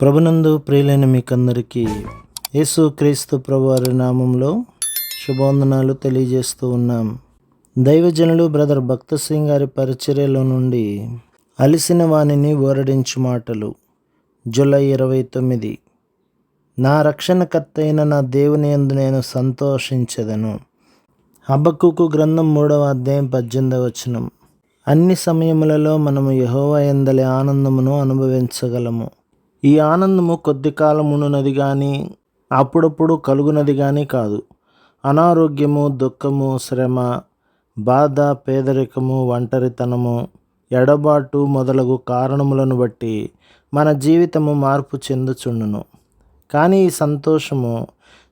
ప్రభునందు ప్రియులైన మీకందరికీ యేసు క్రీస్తు ప్రభువారి నామంలో శుభవందనాలు తెలియజేస్తూ ఉన్నాం. దైవజనులు బ్రదర్ భక్త సింగ్ గారి పరిచర్యలో నుండి అలిసిన వాణిని ఓరడించు మాటలు. జూలై ఇరవై తొమ్మిది. నా రక్షణకర్త అయిన నా దేవుని యందు నేను సంతోషించదను. హబక్కుకు గ్రంథం మూడవ అధ్యాయం పద్దెనిమిదవ వచనం. అన్ని సమయములలో మనము యహోవా ఎందలి ఆనందమును అనుభవించగలము. ఈ ఆనందము కొద్ది కాలమునున్నది కానీ అప్పుడప్పుడు కలుగునది కానీ కాదు. అనారోగ్యము దుఃఖము శ్రమ బాధ పేదరికము ఒంటరితనము ఎడబాటు మొదలగు కారణములను బట్టి మన జీవితము మార్పు చెందుచుండును. కానీ ఈ సంతోషము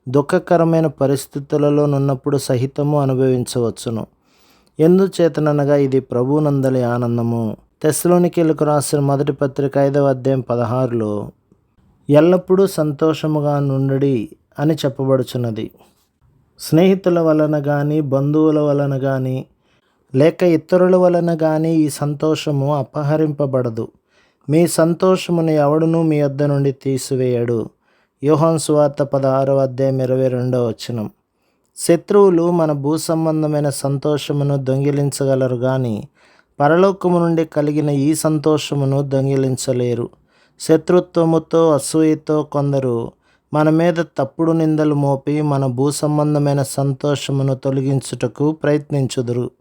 దుఃఖకరమైన పరిస్థితులలో నున్నప్పుడు సహితము అనుభవించవచ్చును. ఎందుచేతననగా ఇది ప్రభునందలి ఆనందము. తెస్లోనికెళ్ళకు రాసిన మొదటి పత్రిక ఐదవ అధ్యాయం పదహారులో ఎల్లప్పుడూ సంతోషముగా నుండి అని చెప్పబడుచున్నది. స్నేహితుల వలన కానీ బంధువుల వలన కానీ లేక ఇతరుల వలన కానీ ఈ సంతోషము అపహరింపబడదు. మీ సంతోషమును ఎవడునూ మీ వద్ద నుండి తీసివేయడు. యోహాన్ సువార్త పదహారవ అధ్యాయం ఇరవై రెండవ వచనం. శత్రువులు మన భూ సంబంధమైన సంతోషమును దొంగిలించగలరు కానీ పరలోకము నుండి కలిగిన ఈ సంతోషమును దొంగిలించలేరు. శత్రుత్వముతో అసూయతో కొందరు మన మీద తప్పుడు నిందలు మోపి మన భూ సంబంధమైన సంతోషమును తొలగించుటకు ప్రయత్నించుదురు.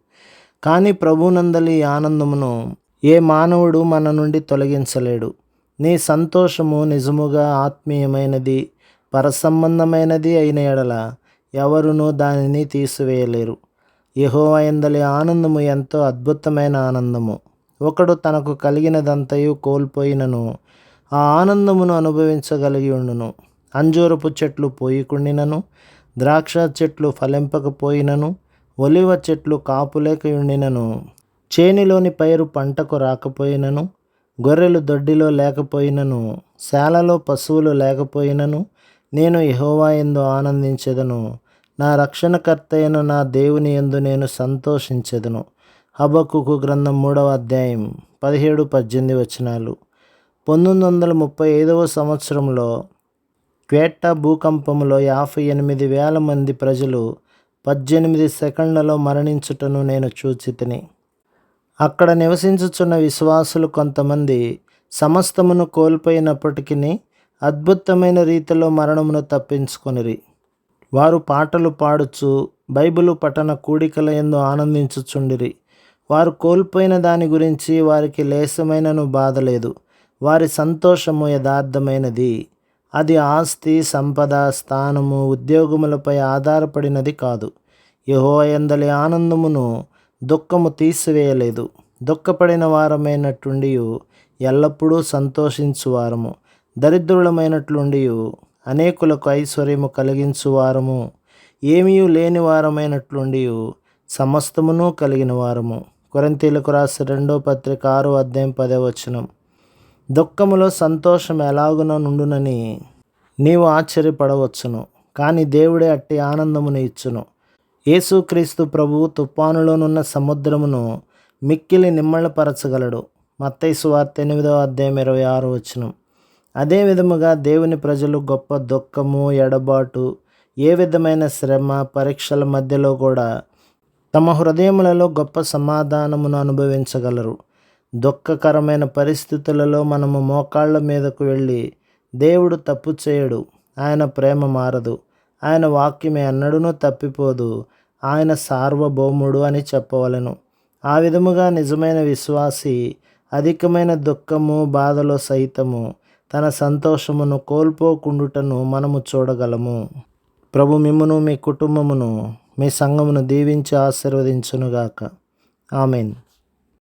కానీ ప్రభునందలి ఆనందమును ఏ మానవుడు మన నుండి తొలగించలేడు. నీ సంతోషము నిజముగా ఆత్మీయమైనది పరసంబంధమైనది అయిన ఎడల ఎవరునూ దానిని తీసివేయలేరు. యెహోవా యందలి ఆనందము ఎంతో అద్భుతమైన ఆనందము. ఒకడు తనకు కలిగినదంతయు కోల్పోయినను ఆ ఆనందమును అనుభవించగలిగి ఉండును. అంజూరపు చెట్లు పోయికుండినను ద్రాక్ష చెట్లు ఫలింపకపోయినను ఒలివ చెట్లు కాపులేకయుండినను చేనిలోని పైరు పంటకు రాకపోయినను గొర్రెలు దొడ్డిలో లేకపోయినను శాలలో పశువులు లేకపోయినను నేను ఎహోవా ఎందు ఆనందించెదను. నా రక్షణకర్త అయిన నా దేవుని యందు నేను సంతోషించెదను. హబకుకు గ్రంథం మూడవ అధ్యాయం పదిహేడు పద్దెనిమిది వచనాలు. పంతొమ్మిది వందల ముప్పై ఐదవ సంవత్సరంలో క్వేట్టా భూకంపంలో యాభై ఎనిమిది వేల మంది ప్రజలు పద్దెనిమిది సెకండ్లలో మరణించుటను నేను చూచితిని. అక్కడ నివసించుచున్న విశ్వాసులు కొంతమంది సమస్తమును కోల్పోయినప్పటికీ అద్భుతమైన రీతిలో మరణమును తప్పించుకొనిరి. వారు పాటలు పాడుచు బైబిలు పఠన కూడికల ఎందు ఆనందించుచుండిరి. వారు కోల్పోయిన దాని గురించి వారికి లేసమైనను బాధ లేదు వారి సంతోషము యథార్థమైనది. అది ఆస్తి సంపద స్థానము ఉద్యోగములపై ఆధారపడినది కాదు. యహో ఎందలి ఆనందమును దుఃఖము తీసివేయలేదు. దుఃఖపడిన వారమైనట్టుండి ఎల్లప్పుడూ సంతోషించు వారము దరిద్రులమైనట్లుండి అనేకులకు ఐశ్వర్యము కలిగించు వారము ఏమీ లేని వారమైనట్లుండి సమస్తమును కలిగిన వారము. కొరంతీలకు రాసి రెండో పత్రిక ఆరు అధ్యాయం పదే వచనం. దుఃఖములో సంతోషం ఎలాగున నుండునని నీవు ఆశ్చర్యపడవచ్చును కానీ దేవుడే అట్టి ఆనందమును ఇచ్చును. యేసుక్రీస్తు ప్రభువు తుఫానులోనున్న సముద్రమును మిక్కిలి నిమ్మళపరచగలడు. మత్తైసు వార్త ఎనిమిదవ అధ్యాయం ఇరవై ఆరు వచనం. అదే విధముగా దేవుని ప్రజలు గొప్ప దుఃఖము ఎడబాటు ఏ విధమైన శ్రమ పరీక్షల మధ్యలో కూడా తమ హృదయములలో గొప్ప సమాధానమును అనుభవించగలరు. దుఃఖకరమైన పరిస్థితులలో మనము మోకాళ్ళ మీదకు వెళ్ళి దేవుడు తప్పు చేయడు ఆయన ప్రేమ మారదు ఆయన వాక్యమే అన్నడును తప్పిపోదు ఆయన సార్వభౌముడు అని చెప్పవలను. ఆ విధముగా నిజమైన విశ్వాసి అధికమైన దుఃఖము బాధలో సైతము తన సంతోషమును కోల్పోకుండుటను మనము చూడగలము. ప్రభు మిమ్మును మీ కుటుంబమును మీ సంఘమును దీవించి ఆశీర్వదించునుగాక. ఆమెన్.